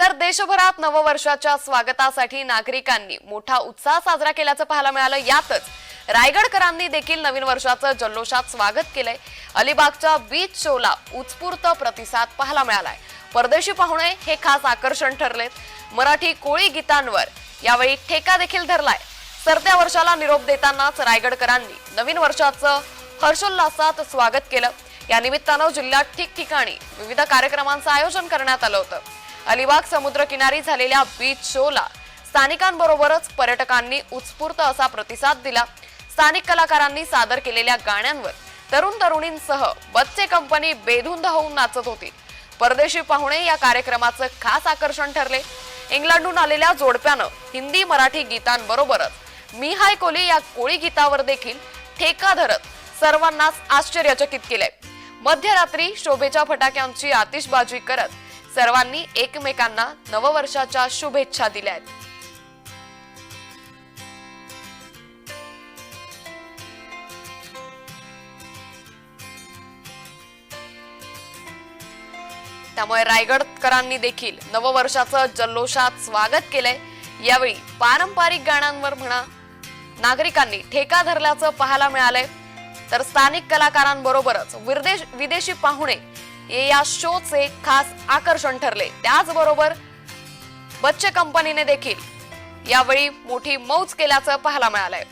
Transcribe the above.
तर देशभरात नववर्षाच्या स्वागतासाठी नागरिकांनी मोठा उत्साह साजरा केल्याचं पाहायला मिळालं. यातच रायगडकरांनी देखील नवीन वर्षाचं जल्लोषात स्वागत केलंय. अलिबागच्या बीच शोला उत्स्फूर्त प्रतिसाद पाहायला मिळालाय. परदेशी पाहुणे हे खास आकर्षण ठरलेत. मराठी कोळी गीतांवर यावेळी ठेका देखील धरलाय. सरत्या वर्षाला निरोप देतानाच रायगडकरांनी नवीन वर्षाचं हर्षोल्लासात स्वागत केलं. या निमित्तानं जिल्ह्यात ठिकठिकाणी विविध कार्यक्रमांचं आयोजन करण्यात आलं होतं. अलिबाग समुद्रकिनारी झालेल्या बीच शोला स्थानिकांबरोबरच पर्यटकांनी उत्स्फूर्त असा प्रतिसाद दिला. स्थानिक कलाकारांनी सादर केलेल्या गाण्यांवर तरुण तरुणींसह बच्चे कंपनी बेधुंद होऊन नाचत होती. परदेशी पाहुणे या कार्यक्रमाचं खास आकर्षण ठरले. इंग्लंडहून आलेल्या जोडप्यानं हिंदी मराठी गीतांबरोबरच मी हाय कोली या कोळी गीतावर देखील ठेका धरत सर्वांनाच आश्चर्यचकित केलंय. मध्यरात्री शोभेच्या फटाक्यांची आतिषबाजी करत सर्वांनी एकमेकांना नववर्षाच्या शुभेच्छा दिल्या आहेत. त्यामुळे रायगडकरांनी देखील नववर्षाचं जल्लोषात स्वागत केलंय. यावेळी पारंपरिक गाण्यांवर म्हणा नागरिकांनी ठेका धरल्याचं पाहायला मिळालंय. तर स्थानिक कलाकारांबरोबरच विदेश विदेशी पाहुणे या शोचे खास आकर्षण ठरले. त्याचबरोबर बच्चे कंपनीने देखील यावेळी मोठी मौज केल्याचं पाहायला मिळालंय.